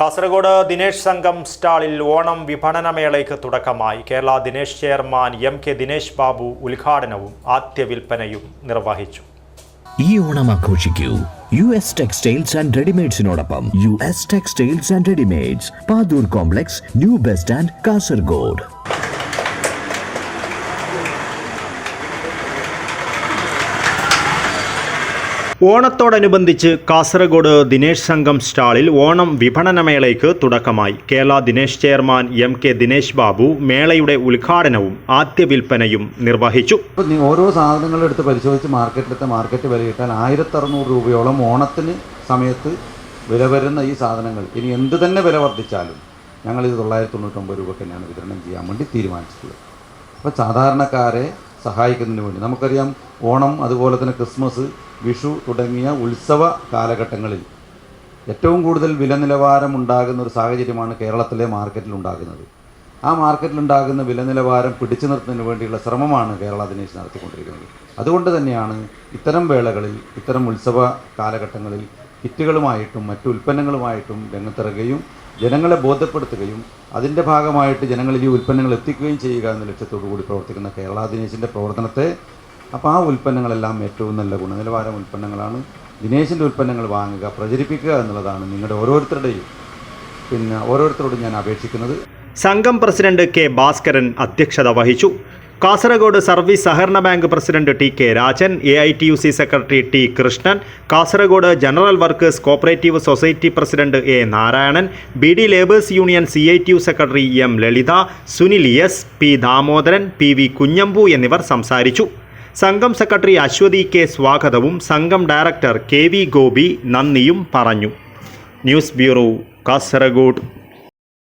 കാസർഗോഡ് ദിനേശ് സംഘം സ്റ്റാളിൽ ഓണം വിപണനമേളയ്ക്ക് തുടക്കമായി. Kerala Dinesh chairman M K Dinesh Babu ഉദ്ഘാടനവും ആദ്യ വിൽപ്പനയും നിർവഹിച്ചു. ഈ ഓണം ആഘോഷിക്കൂ. U S textiles and റെഡിമെയ്ഡ്സിനോടൊപ്പം U S textiles and readymades. Padur complex new bus stand Kasaragod. ഓണത്തോടനുബന്ധിച്ച് കാസർഗോഡ് ദിനേശ് സംഘം സ്റ്റാളിൽ ഓണം വിപണനമേളയ്ക്ക് തുടക്കമായി. Kerala Dinesh chairman M K Dinesh Babu മേളയുടെ ഉദ്ഘാടനവും ആദ്യ വിൽപ്പനയും നിർവഹിച്ചു. ഓരോ സാധനങ്ങളും എടുത്ത് പരിശോധിച്ച് മാർക്കറ്റിലത്തെ മാർക്കറ്റ് വിലയിട്ടാൽ ആയിരത്തി അറുന്നൂറ് രൂപയോളം ഓണത്തിന് സമയത്ത് വില വരുന്ന ഈ സാധനങ്ങൾ. ഇനി എന്ത് തന്നെ വില വർദ്ധിച്ചാലും ഞങ്ങളിത് തൊള്ളായിരത്തി തൊണ്ണൂറ്റൊമ്പത് രൂപക്ക് തന്നെയാണ് വിതരണം ചെയ്യാൻ വേണ്ടി തീരുമാനിച്ചിട്ടുള്ളത്. അപ്പോൾ സാധാരണക്കാരെ സഹായിക്കുന്നതിന് വേണ്ടി. നമുക്കറിയാം ഓണം അതുപോലെ തന്നെ ക്രിസ്മസ് വിഷു തുടങ്ങിയ ഉത്സവ കാലഘട്ടങ്ങളിൽ ഏറ്റവും കൂടുതൽ വില നിലവാരം ഉണ്ടാകുന്ന ഒരു സാഹചര്യമാണ് കേരളത്തിലെ മാർക്കറ്റിൽ ഉണ്ടാകുന്നത്. ആ മാർക്കറ്റിലുണ്ടാകുന്ന വില നിലവാരം പിടിച്ചു നിർത്തുന്നതിന് വേണ്ടിയുള്ള ശ്രമമാണ് കേരള ദിനേശ് നടത്തിക്കൊണ്ടിരിക്കുന്നത്. അതുകൊണ്ട് തന്നെയാണ് ഇത്തരം വേളകളിൽ ഇത്തരം ഉത്സവ കാലഘട്ടങ്ങളിൽ കിറ്റുകളുമായിട്ടും മറ്റു ഉൽപ്പന്നങ്ങളുമായിട്ടും രംഗത്തിറങ്ങുകയും ജനങ്ങളെ ബോധ്യപ്പെടുത്തുകയും അതിന്റെ ഭാഗമായിട്ട് ജനങ്ങളിൽ ഈ ഉൽപ്പന്നങ്ങൾ എത്തിക്കുകയും ചെയ്യുക എന്ന ലക്ഷ്യത്തോടു കൂടി പ്രവർത്തിക്കുന്ന കേരള ദിനേശിന്റെ പ്രവർത്തനത്തെ അപ്പോൾ ആ ഉൽപ്പന്നങ്ങളെല്ലാം ഏറ്റവും നല്ല ഗുണനിലവാരം ഉൽപ്പന്നങ്ങളാണ്. ദിനേശിന്റെ ഉൽപ്പന്നങ്ങൾ വാങ്ങുക പ്രചരിപ്പിക്കുക എന്നുള്ളതാണ് നിങ്ങളുടെ ഓരോരുത്തരുടെയും പിന്നെ ഓരോരുത്തരോടും ഞാൻ അപേക്ഷിക്കുന്നത്. സംഘം പ്രസിഡന്റ് കെ ഭാസ്കരൻ അധ്യക്ഷത വഹിച്ചു. കാസർഗോഡ് സർവീസ് സഹകരണ bank president T K Rajan A I T U C secretary T Krishnan Kasaragod general workers cooperative society president A Narayanan B D labours union C I T U secretary M Lalitha Sunil S P Damodaran P V Kunhambu എന്നിവർ സംസാരിച്ചു. സംഘം secretary Aswathy K സ്വാഗതവും സംഘം director K V Gopi നന്ദിയും പറഞ്ഞു. News bureau Kasaragod.